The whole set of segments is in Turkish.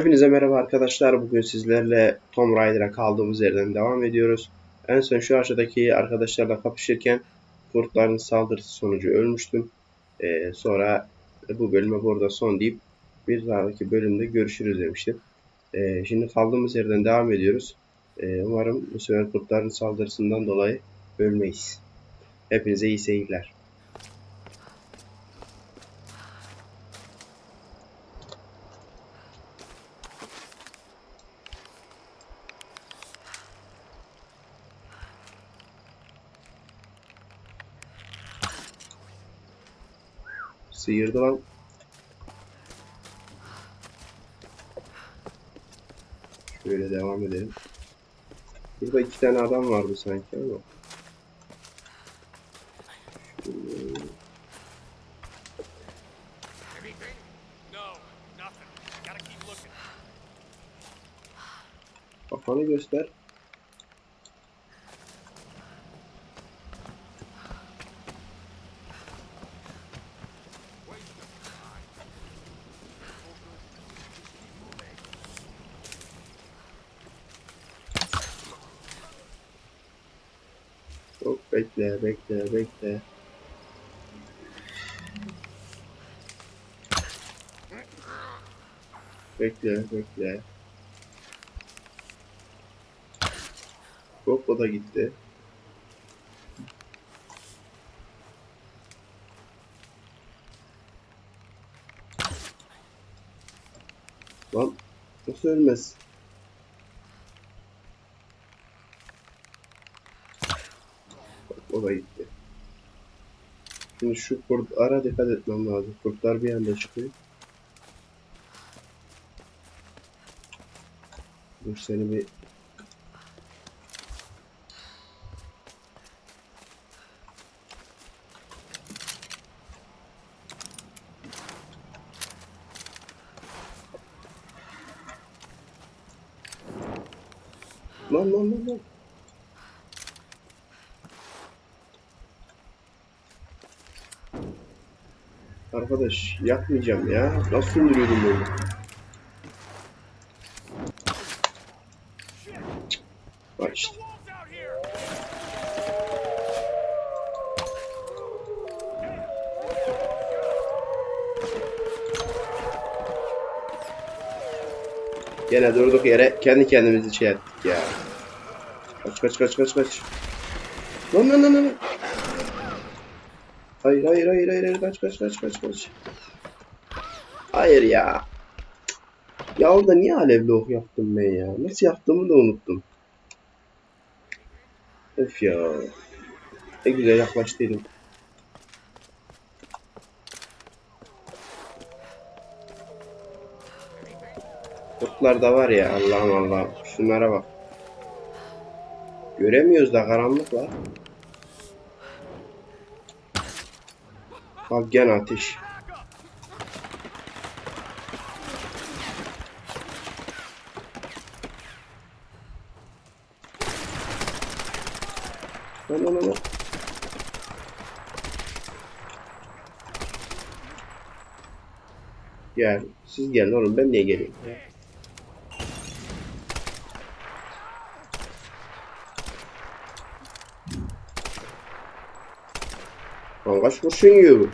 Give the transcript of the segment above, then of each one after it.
Hepinize merhaba arkadaşlar. Bugün sizlerle Tomb Raider'a kaldığımız yerden devam ediyoruz. En son şu aşağıdaki arkadaşlarla kapışırken kurtların saldırısı sonucu ölmüştüm. Ee, sonra bu bölüme burada son deyip bir sonraki bölümde görüşürüz demiştim. Ee, şimdi kaldığımız yerden devam ediyoruz. Ee, umarım bu sefer kurtların saldırısından dolayı ölmeyiz. Hepinize iyi seyirler. Sıyırdı lan. Şöyle devam edelim. Burada iki tane adam vardı sanki ama. Kafanı göster. Hop bekle bekle bekle. Bekle bekle. Hop o da gitti. Lan nasıl ölmez? O da gitti. Şimdi şu kurtlara dikkat etmem lazım. Kurtlar bir anda çıkıyor. Dur seni bir Lan lan lan lan. Arkadaş yapmayacağım ya. Nasıl sündürüyordum böyle? Gene durduk yere kendi kendimizi şey ettik ya. Kaç kaç kaç kaç kaç. Lan lan lan lan. Hayır hayır hayır hayır hayır kaç kaç kaç kaç kaç. Hayır ya. Ya orada niye alevli ok yaptım ben ya? Nasıl yaptığımı da unuttum. Öf ya. Ne güzel yaklaştıydım. Kurtlar da var ya Allah'ım Allah'ım. Şunlara bak. Göremiyoruz da karanlık var. Bak gene ateş. Lan lan lan. Gel. Siz gelin oğlum ben niye geleyim? Lan kaç kurşun yiyor bu?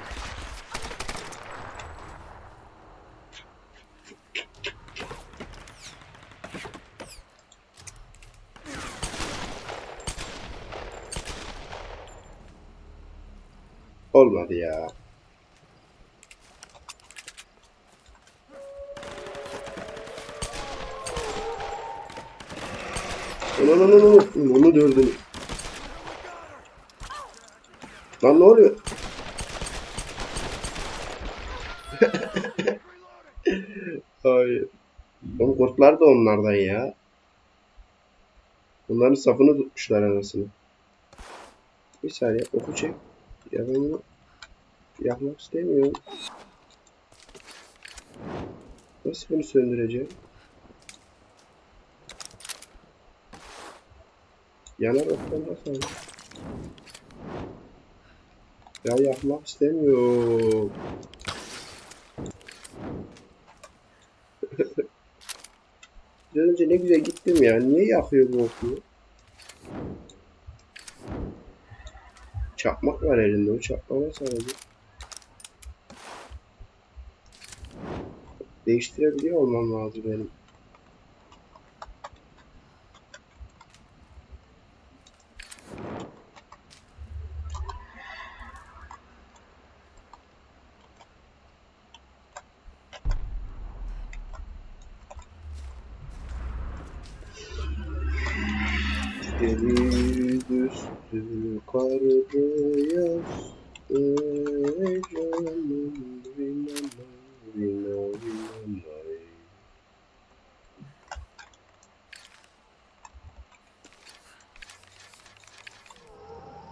Olmadı ya. Onu onu onu onu dördüm. Lan ne oluyor? Hayır. Oğlum kurtlar da onlardan ya. Bunların safını tutmuşlar anasını. Bir saniye oku çek. Ya ben bunu yapmak istemiyorum. Nasıl bunu söndüreceğim? Yanar oktan nasıl? Ya yapmak istemiyorum. Biraz önce ne güzel gittim ya. Niye yakıyor bu okulu? Çakmak var elinde. O çakmağı sadece. Değiştirebiliyor olmam lazım benim. Deniz üstü karlı yaz Ey canım bilmem bilmem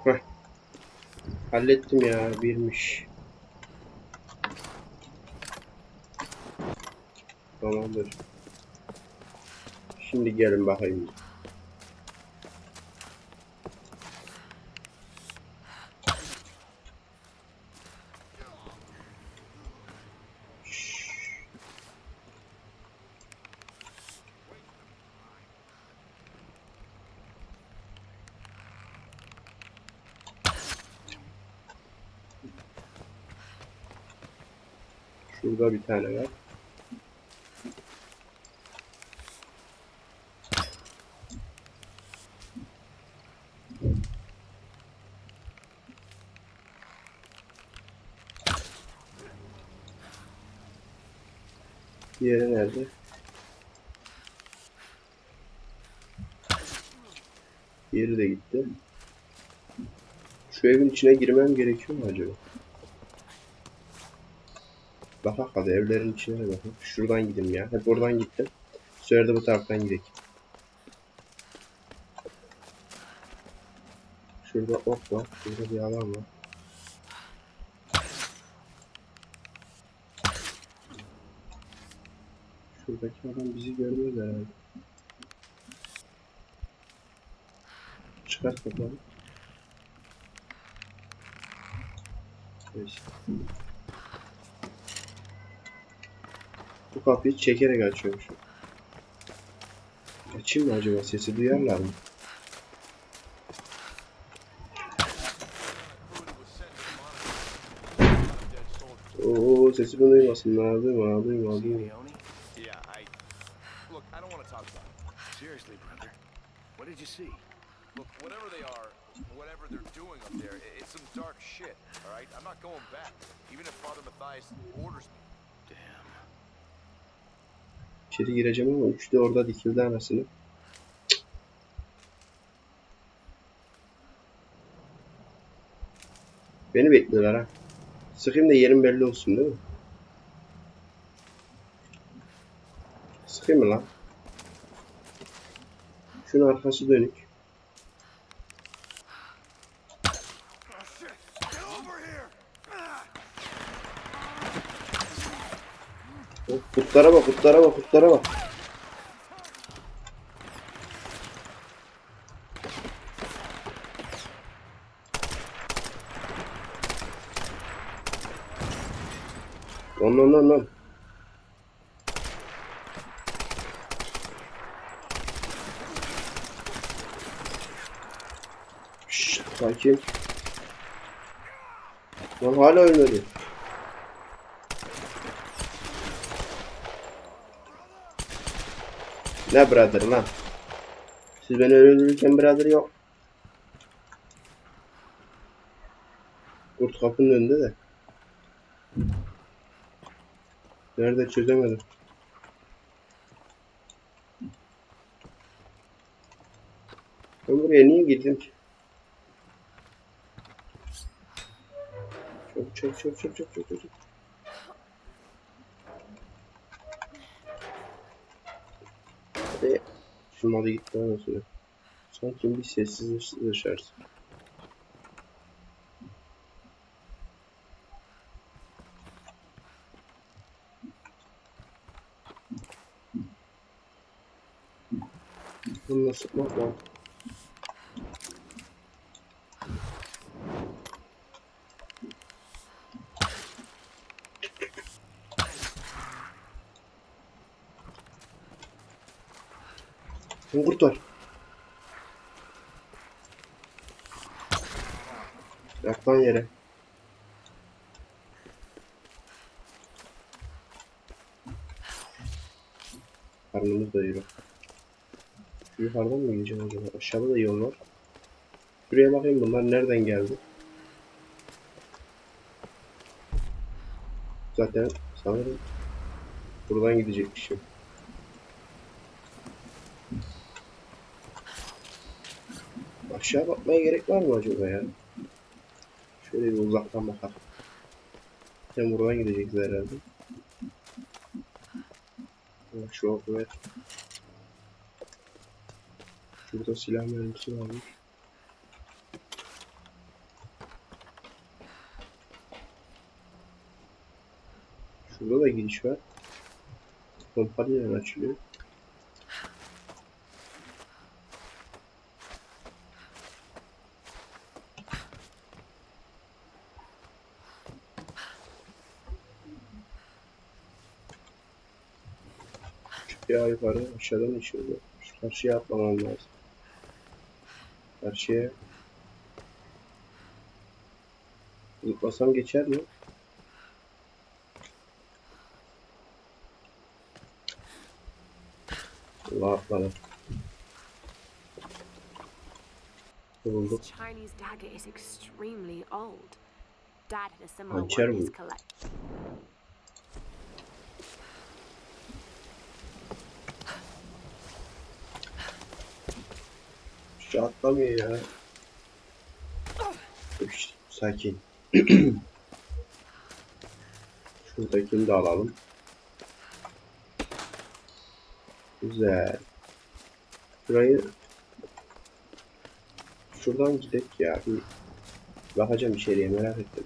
Heh. Hallettim ya birmiş. Tamamdır. Şimdi gelin bakayım. Şurada bir tane var. Diğeri nerede? Diğeri de gitti. Şu evin içine girmem gerekiyor mu acaba? Bak hadi evlerin içine bakın. Şuradan gideyim ya. Hep oradan gittim. Sefer de bu taraftan gidelim. Şurada ok var. Şurada bir alan var. Şuradaki adam bizi görmez herhalde. Çıkart bakalım. Neyse. Bu kapıyı çekerek açıyormuş. Açayım mı acaba? Sesi duyarlar mı? Oo sesimi duymasınlar. Duyma, duyma, duyma. Seriously, brother. What did you see? Look, whatever they are, whatever they're doing up there, it's some dark shit, alright? I'm not going back, even if Father Matthias orders me. İçeri gireceğim ama üçlü orada dikildi anasını. Beni bekliyorlar ha. Sıkayım da yerim belli olsun değil mi? Sıkayım mı lan? Şunun arkası dönük. Kurtlara bak, kurtlara bak, kurtlara bak. Lan lan lan lan. Şşt, sakin. Lan hala ölmedi. Ne brother lan? Siz beni öldürürken brother yok. Kurt kapının önünde de. Nerede çözemedim. Ben buraya niye girdim ki? Çok çok çok çok çok çok çok. Hadi. Şunları gitti ondan sonra. Sanki bir sessiz dışarısı. Bununla sıkmak lazım. Lan Kurt var. Yak lan yere. Karnımız doyuyor. Yukarıdan mı gideceğim acaba? Aşağıda da yol var. Şuraya bakayım bunlar nereden geldi? Zaten sanırım buradan gidecekmişim. Aşağı bakmaya gerek var mı acaba ya? Şöyle bir uzaktan bakalım. Sen buradan gideceksin herhalde. Şu oku ver. Şurada silah mermisi varmış. Şurada da giriş var. Kompanyalar açılıyor. Ya yukarı aşağıdan içiyordu. Şu karşıya atlamam lazım. Karşıya Zıplasam geçer mi? Allah atladım. Bulduk. This Chinese Şu atlamıyor ya. Sakin. Şuradakini de alalım. Güzel. Burayı şuradan gidek ya. Bir bakacağım içeriye merak ettim.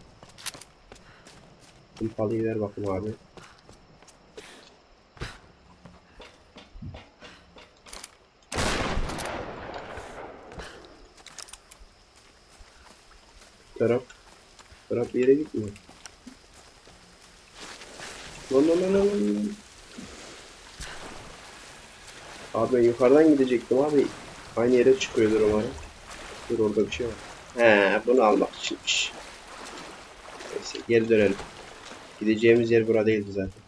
Kumpalıyı ver bakayım abi. Taraf. Taraf bir yere gitmiyor. Lan lan lan lan. Abi ben yukarıdan gidecektim abi. Aynı yere çıkıyordur umarım. Dur orada bir şey var. He bunu almak içinmiş. Neyse geri dönelim. Gideceğimiz yer bura değildi zaten.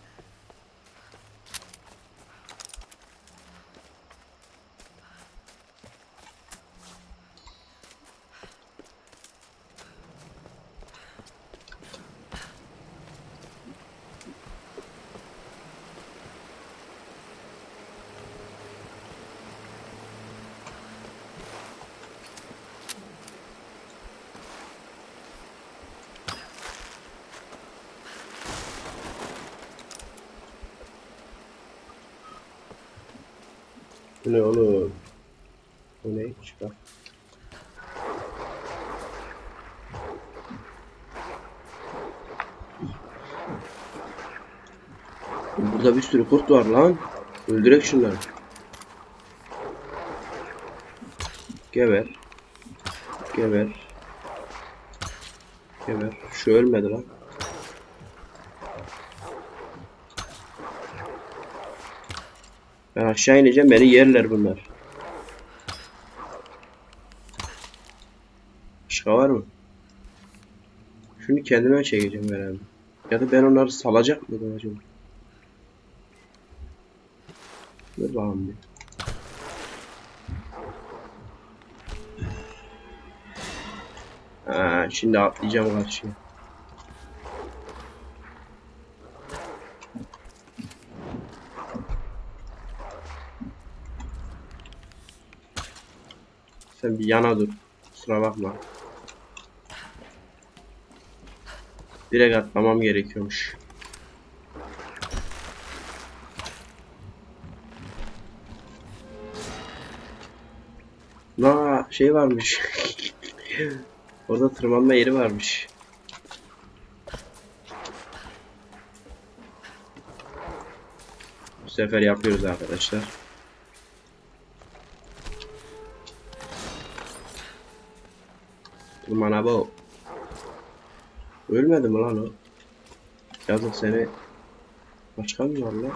Bu ne oğlum? Bu ne? Çıkar. Burada bir sürü kurt var lan. Öldürek şunları. Geber. Geber. Geber. Şu ölmedi lan. Ben aşağı ineceğim beni yerler bunlar. Başka var mı? Şunu kendime çekeceğim herhalde. Ya da ben onları salacak mıydım acaba? Dur bakalım bir. Ha, şimdi atlayacağım karşıya. Bir yana dur. Kusura bakma. Direkt atlamam gerekiyormuş. Na şey varmış. Orada tırmanma yeri varmış. Bu sefer yapıyoruz arkadaşlar. Tırmana bu. Ölmedi mi lan o? Yazık seni. Başka mı var lan?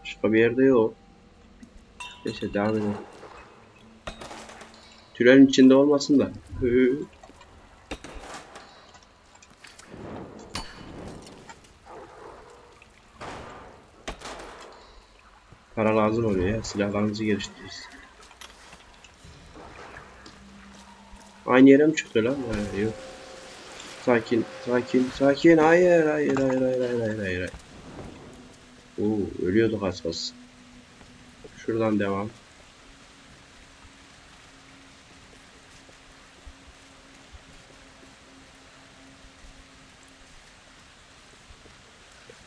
Başka bir yerde yok. Neyse devam edelim. Tünelin içinde olmasın da. Para lazım oluyor ya. Silahlarınızı geliştiririz. Aynı yere mi çıktı lan? Ha, yok. Sakin, sakin, sakin. Hayır, hayır, hayır, hayır, hayır, hayır, hayır. hayır. Oo, ölüyorduk az kalsın. Şuradan devam.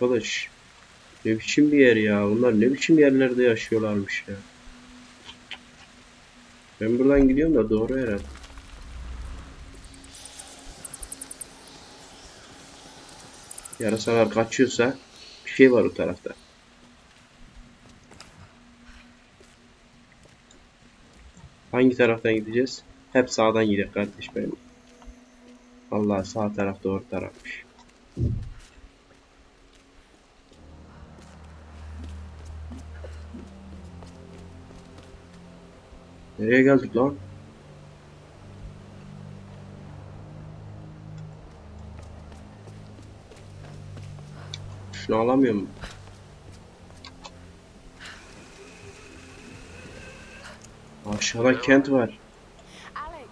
Arkadaş, ne biçim bir yer ya? Bunlar ne biçim yerlerde yaşıyorlarmış ya? Ben buradan gidiyorum da doğru herhalde. Yarasalar kaçıyorsa bir şey var o tarafta. Hangi taraftan gideceğiz? Hep sağdan gidelim kardeş benim. Allah sağ taraf doğru tarafmış. Nereye geldik lan? Şunu alamıyor mu? Aşağıda kent var. Alex,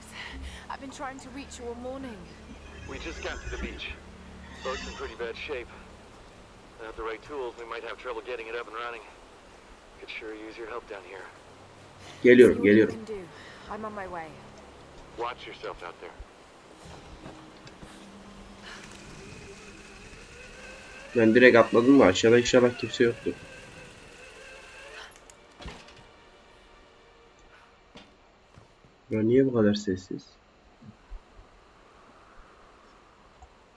I've been trying to reach you all morning. We just got to the beach. Boat's in pretty bad shape. Without the right tools, we might have trouble getting it up and running. Could sure use your help down here. Geliyorum, geliyorum. I'm on my way. Watch yourself out there. Ben direkt atladım mı aşağıda inşallah kimse yoktur. Ya niye bu kadar sessiz?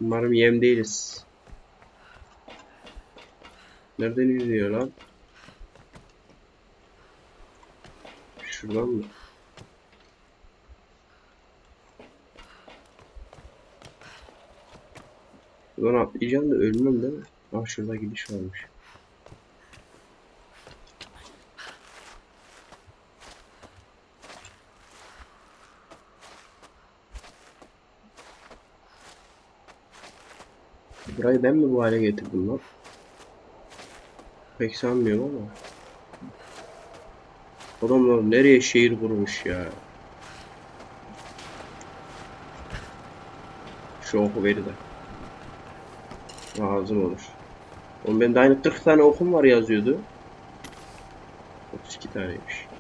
Umarım yem değiliz. Nereden yürüyor lan? Şuradan mı? Buradan atlayacağım da ölmem değil mi? Ah şurada gidiş varmış. Burayı ben mi bu hale getirdim lan? Pek sanmıyorum ama. Adamlar nereye şehir kurmuş ya? Şu oku veri de. Lazım olur. Oğlum ben de aynı 40 tane okum var yazıyordu. 32 taneymiş.